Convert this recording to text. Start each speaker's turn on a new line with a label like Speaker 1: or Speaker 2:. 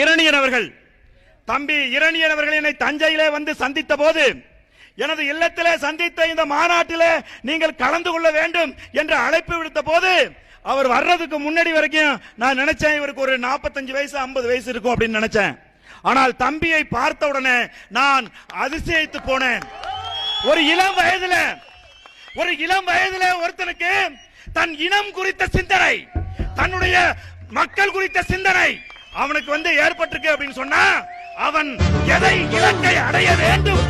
Speaker 1: இரணியன் அவர்கள். தம்பி இரணியன் அவர்கள் என்னை தஞ்சையிலே வந்து சந்தித்த போது எனது இல்லத்திலே சந்தித்த இந்த மாநாட்டிலே நீங்கள் கலந்து கொள்ள வேண்டும் என்று அழைப்பு விடுத்த போது அவர் வர்றதுக்கு முன்னாடி வரைக்கும் நான் நினைச்சேன் இவருக்கு ஒரு 45 வயசு 50 வயசு இருக்கும் அப்படின்னு நினைச்சேன். ஆனால் தம்பியை பார்த்த உடனே நான் அதிசயித்து போனேன். ஒரு இளம் வயதுல ஒரு இளம் வயதுல ஒருத்தனுக்கு தன் இனம் குறித்த சிந்தனை தன்னுடைய மக்கள் குறித்த சிந்தனை அவனுக்கு வந்து ஏற்பட்டிருக்கு அப்படின்னு சொன்னா அவன் எதை இலக்கை அடைய வேண்டும்